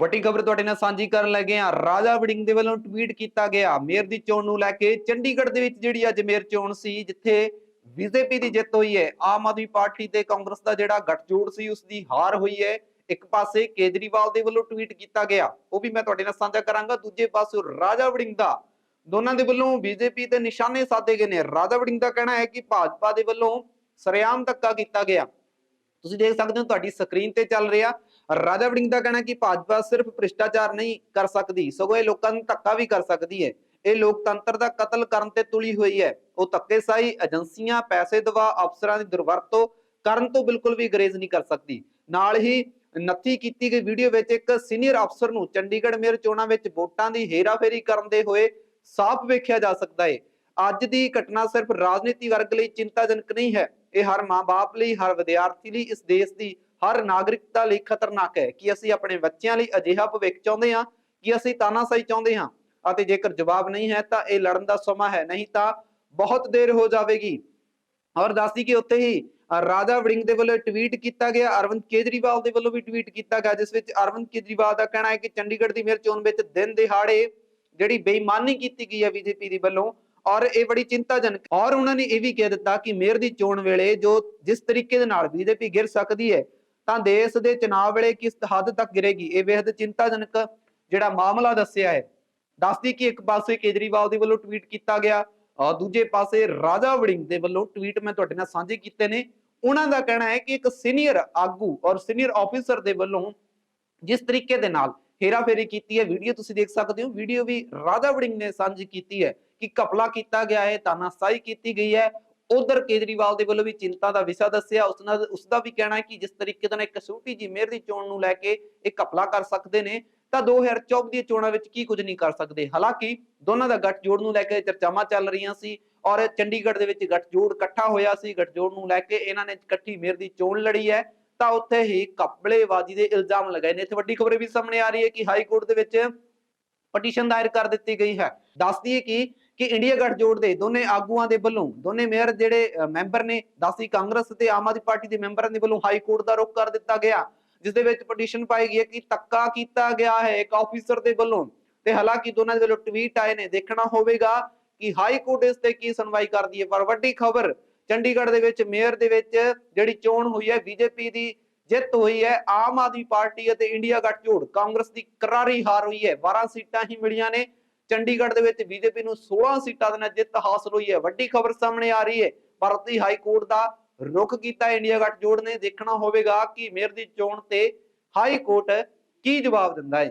ਵੱਡੀ ਖਬਰ ਤੁਹਾਡੇ ਨਾਲ ਸਾਂਝੀ ਕਰਨ ਲੱਗੇ ਆ ਰਾਜਾ ਵੜਿੰਗ ਦੇ ਵੱਲੋਂ ਟਵੀਟ ਕੀਤਾ ਗਿਆ। ਮੇਅਰ ਦੀ ਚੋਣ ਨੂੰ ਲੈ ਕੇ ਚੰਡੀਗੜ੍ਹ ਦੇ ਵਿੱਚ ਜਿਹੜੀ ਅੱਜ ਮੇਅਰ ਚੋਣ ਸੀ, ਜਿੱਥੇ ਬੀਜੇਪੀ ਦੀ ਜਿੱਤ ਹੋਈ ਹੈ, ਆਮ ਆਦਮੀ ਪਾਰਟੀ ਤੇ ਕਾਂਗਰਸ ਦਾ ਜਿਹੜਾ ਗੱਠਜੋੜ ਸੀ ਉਸ ਦੀ ਹਾਰ ਹੋਈ ਹੈ। ਇੱਕ ਪਾਸੇ ਕੇਜਰੀਵਾਲ ਦੇ ਵੱਲੋਂ ਟਵੀਟ ਕੀਤਾ ਗਿਆ। ਉਹ ਵੀ ਮੈਂ ਤੁਹਾਡੇ ਨਾਲ ਸਾਂਝਾ ਕਰਾਂਗਾ। ਦੂਜੇ ਪਾਸੇ ਰਾਜਾ ਵੜਿੰਗ ਦਾ। ਦੋਨਾਂ ਦੇ ਵੱਲੋਂ ਬੀਜੇਪੀ ਤੇ ਨਿਸ਼ਾਨੇ ਸਾਧੇ ਗਏ ਨੇ। ਰਾਜਾ ਵੜਿੰਗ ਦਾ ਕਹਿਣਾ ਹੈ ਕਿ ਭਾਜਪਾ ਦੇ ਵੱਲੋਂ ਸਰਿਆਮ ਧੱਕਾ ਕੀਤਾ ਗਿਆ। ਤੁਸੀਂ ਦੇਖ ਸਕਦੇ ਹੋ, ਤੁਹਾਡੀ ਸਕਰੀਨ ਤੇ ਚੱਲ ਰਿਹਾ। ਰਾਜਾ ਵੜਿੰਗ ਦਾ ਕਹਿਣਾ ਕਿ ਭਾਜਪਾ ਸਿਰਫ ਭ੍ਰਿਸ਼ਟਾਚਾਰ ਨਹੀਂ ਕਰ ਸਕਦੀ, ਸਗੋਂ ਇਹ ਲੋਕਾਂ ਨੂੰ ਧੱਕਾ ਵੀ ਕਰ ਸਕਦੀ ਹੈ। ਇਹ ਲੋਕਤੰਤਰ ਦਾ ਕਤਲ ਕਰਨ ਤੇ ਤੁਲੀ ਹੋਈ ਹੈ। ਉਹ ਧੱਕੇਸ਼ਾਹੀ ਏਜੰਸੀਆਂ, ਪੈਸੇ ਦਵਾ ਅਫਸਰਾਂ ਦੀ ਦੁਰਵਰਤੋਂ ਕਰਨ ਤੋਂ ਬਿਲਕੁਲ ਵੀ ਗਰੇਜ਼ ਨਹੀਂ ਕਰ ਸਕਦੀ। ਨਾਲ ਹੀ ਨੱਥੀ ਕੀਤੀ ਗਈ ਵੀਡੀਓ ਵਿੱਚ ਇੱਕ ਸੀਨੀਅਰ ਅਫਸਰ ਨੂੰ ਚੰਡੀਗੜ੍ਹ ਮੇਅਰ ਚੋਣਾਂ ਵਿੱਚ ਵੋਟਾਂ ਦੀ ਹੇਰਾਫੇਰੀ ਕਰਨ ਦੇ ਹੋਏ ਸਾਫ਼ ਵੇਖਿਆ ਜਾ ਸਕਦਾ ਹੈ। ਅੱਜ ਦੀ ਘਟਨਾ ਸਿਰਫ ਰਾਜਨੀਤੀ ਵਰਗ ਲਈ ਚਿੰਤਾਜਨਕ ਨਹੀਂ ਹੈ। ਇਹ ਹਰ ਮਾਂ-ਬਾਪ ਲਈ, ਹਰ ਵਿਦਿਆਰਥੀ ਲਈ, ਇਸ ਦੇਸ਼ ਦੀ ਹਰ ਨਾਗਰਿਕਤਾ ਲਈ ਖਤਰਨਾਕ ਹੈ ਕਿ ਅਸੀਂ ਆਪਣੇ ਬੱਚਿਆਂ ਲਈ ਅਜਿਹਾ ਭਵਿੱਖ ਚਾਹੁੰਦੇ ਹਾਂ ਕਿ ਅਸੀਂ ਤਾਨਾਸ਼ਾਹੀ ਚਾਹੁੰਦੇ ਹਾਂ। ਅਤੇ ਜੇਕਰ ਜਵਾਬ ਨਹੀਂ ਹੈ ਤਾਂ ਇਹ ਲੜਨ ਦਾ ਸਮਾਂ ਹੈ, ਨਹੀਂ ਤਾਂ ਬਹੁਤ ਦੇਰ ਹੋ ਜਾਵੇਗੀ। ਔਰ ਦੱਸਦੀ ਕਿ ਉੱਥੇ ਹੀ ਰਾਜਾ ਵੜਿੰਗ ਦੇ ਵੱਲੋਂ ਟਵੀਟ ਕੀਤਾ ਗਿਆ, ਅਰਵਿੰਦ ਕੇਜਰੀਵਾਲ ਦੇ ਵੱਲੋਂ ਵੀ ਟਵੀਟ ਕੀਤਾ ਗਿਆ, ਜਿਸ ਵਿੱਚ ਅਰਵਿੰਦ ਕੇਜਰੀਵਾਲ ਦਾ ਕਹਿਣਾ ਹੈ ਕਿ ਚੰਡੀਗੜ੍ਹ ਦੀ ਮੇਅਰ ਚੋਣ ਵਿੱਚ ਦਿਨ ਦਿਹਾੜੇ ਜਿਹੜੀ ਬੇਈਮਾਨੀ ਕੀਤੀ ਗਈ ਹੈ ਬੀਜੇਪੀ ਦੀ ਵੱਲੋਂ ਔਰ ਇਹ ਬੜੀ ਚਿੰਤਾਜਨਕ ਔਰ ਉਹਨਾਂ ਨੇ ਇਹ ਵੀ ਕਹਿ ਦਿੱਤਾ ਕਿ ਮੇਅਰ ਦੀ ਚੋਣ ਵੇਲੇ ਜੋ ਜਿਸ ਤਰੀਕੇ ਦੇ ਨਾਲ ਬੀਜੇਪੀ ਗਿਰ ਸਕਦੀ ਹੈ, ਤਾਂ ਦੇਸ਼ ਦੇ ਚੁਣਾਵ ਵੇਲੇ ਕਿਸ ਹੱਦ ਤੱਕ ਗਿਰੇਗੀ? ਇਹ ਬੇहद ਚਿੰਤਾਜਨਕ ਜਿਹੜਾ ਮਾਮਲਾ ਦੱਸਿਆ ਹੈ। ਦੱਸਦੀ ਕਿ ਇੱਕ ਪਾਸੇ ਕੇਜਰੀਵਾਲ ਦੇ ਵੱਲੋਂ ਟਵੀਟ ਕੀਤਾ ਗਿਆ ਔਰ ਦੂਜੇ ਪਾਸੇ ਰਾਜਾ ਵੜਿੰਗ ਦੇ ਵੱਲੋਂ ਟਵੀਟ ਮੈਂ ਤੁਹਾਡੇ ਨਾਲ ਸਾਂਝੇ ਕੀਤੇ ਨੇ। ਉਹਨਾਂ ਦਾ ਕਹਿਣਾ ਹੈ ਕਿ ਇੱਕ ਸੀਨੀਅਰ ਆਗੂ ਔਰ ਸੀਨੀਅਰ ਆਫੀਸਰ ਦੇ ਵੱਲੋਂ ਜਿਸ ਤਰੀਕੇ ਦੇ ਨਾਲ ਹੇਰਾਫੇਰੀ ਕੀਤੀ ਹੈ, ਵੀਡੀਓ ਤੁਸੀਂ ਦੇਖ ਸਕਦੇ ਹੋ। ਵੀਡੀਓ ਵੀ ਰਾਜਾ ਵੜਿੰਗ ਨੇ ਸਾਂਝੀ ਕੀਤੀ ਹੈ। ਕਿ ਕਪਲਾ ਕੀਤਾ ਗਿਆ ਹੈ ਤਾਨਾਸਾਈ ਕੀਤੀ ਗਈ ਹੈ। ਉਧਰ ਕੇਜਰੀਵਾਲ ਦੇ ਵੱਲੋਂ ਵੀ ਚਿੰਤਾ ਦਾ ਵਿਸ਼ਾ ਦੱਸਿਆ। ਉਸ ਨਾਲ, ਉਸ ਦਾ ਵੀ ਕਹਿਣਾ ਹੈ ਕਿ ਜਿਸ ਤਰੀਕੇ ਨਾਲ ਇੱਕ ਛੋਟੀ ਜੀ ਮੇਅਰ ਦੀ ਚੋਣ ਨੂੰ ਲੈ ਕੇ ਇਹ ਕਪਲਾ ਕਰ ਸਕਦੇ ਨੇ, ਤਾਂ 2024 ਦੀਆਂ ਚੋਣਾਂ ਵਿੱਚ ਕੀ ਕੁਝ ਨਹੀਂ ਕਰ ਸਕਦੇ। ਹਾਲਾਂਕਿ, ਦੋਨਾਂ ਦਾ ਗੱਠਜੋੜ ਨੂੰ ਲੈ ਕੇ ਚਰਚਾਵਾਂ ਚੱਲ ਰਹੀਆਂ ਸੀ ਔਰ ਚੰਡੀਗੜ੍ਹ ਦੇ ਵਿੱਚ ਗੱਠਜੋੜ ਇਕੱਠਾ ਹੋਇਆ ਸੀ। ਗੱਠਜੋੜ ਨੂੰ ਲੈ ਕੇ ਇਹਨਾਂ ਨੇ ਇਕੱਠੀ ਮੇਅਰ ਦੀ ਚੋਣ ਲੜੀ ਹੈ। ਤਾਂ ਉੱਥੇ ਹੀ ਕਪੜੇਬਾਜ਼ੀ ਦੇ ਇਲਜ਼ਾਮ ਲਗਾਏ ਨੇ। ਇੱਥੇ ਵੱਡੀ ਖਬਰ ਵੀ ਸਾਹਮਣੇ ਆ ਰਹੀ ਹੈ ਕਿ ਹਾਈ ਕੋਰਟ ਦੇ ਵਿੱਚ ਪਟੀਸ਼ਨ ਦਾਇਰ ਕਰ ਦਿੱਤੀ ਗਈ ਹੈ। ਦੱਸਦੀ ਹੈ ਕਿ ਕਿ ਇੰਡੀਆ ਗੱਠਜੋੜ ਦੇ ਦੋਨੇ ਆਗੂਆਂ ਦੇ ਵੱਲੋਂ, ਦੋਨੇ ਮੇਅਰ ਜਿਹੜੇ ਮੈਂਬਰ ਨੇ ਦੱਸਦੀ ਕਾਂਗਰਸ ਤੇ ਆਮ ਆਦਮੀ ਪਾਰਟੀ ਦੇ ਮੈਂਬਰਾਂ ਦੇ ਵੱਲੋਂ ਹਾਈ ਕੋਰਟ ਦਾ ਰੁਖ ਕਰ ਦਿੱਤਾ ਗਿਆ, ਜਿਸ ਦੇ ਵਿੱਚ ਪਟੀਸ਼ਨ ਪਾਈ ਗਈ ਹੈ ਕਿ ਧੱਕਾ ਕੀਤਾ ਗਿਆ ਹੈ ਇੱਕ ਆਫੀਸਰ ਦੇ ਵੱਲੋਂ ਤੇ ਹਾਲਾਂਕਿ ਦੋਨਾਂ ਦੇ ਵੱਲੋਂ ਟਵੀਟ ਆਏ ਨੇ, ਦੇਖਣਾ ਹੋਵੇਗਾ ਕਿ ਹਾਈ ਕੋਰਟ ਇਸ ਤੇ ਕੀ ਸੁਣਵਾਈ ਕਰਦੀ ਹੈ, ਪਰ ਵੱਡੀ ਖਬਰ ਚੰਡੀਗੜ੍ਹ ਦੇ ਵਿੱਚ ਮੇਅਰ ਦੇ ਵਿੱਚ ਜਿਹੜੀ ਚੋਣ ਹੋਈ ਹੈ, ਬੀਜੇਪੀ ਦੀ ਜਿੱਤ ਹੋਈ ਹੈ, ਆਮ ਆਦਮੀ ਪਾਰਟੀ ਅਤੇ ਇੰਡੀਆ ਗੱਠਜੋੜ ਕਾਂਗਰਸ ਦੀ ਕਰਾਰੀ ਹਾਰ ਹੋਈ ਹੈ 12 ਸੀਟਾਂ ਹੀ ਮਿਲੀਆਂ ਨੇ ਚੰਡੀਗੜ੍ਹ ਦੇ ਵਿੱਚ ਬੀਜੇਪੀ ਨੂੰ 16 ਸੀਟਾਂ ਦੇ ਨਾਲ ਜਿੱਤ ਹਾਸਲ ਹੋਈ ਹੈ। ਵੱਡੀ ਖਬਰ ਸਾਹਮਣੇ ਆ ਰਹੀ ਹੈ। ਭਾਰਤੀ ਹਾਈ ਕੋਰਟ ਦਾ ਰੁਖ ਕੀਤਾ ਇੰਡੀਆ ਗੱਠਜੋੜ ਨੇ। ਦੇਖਣਾ ਹੋਵੇਗਾ ਕਿ ਮੇਅਰ ਦੀ ਚੋਣ ਤੇ ਹਾਈ ਕੋਰਟ ਕੀ ਜਵਾਬ ਦਿੰਦਾ ਹੈ।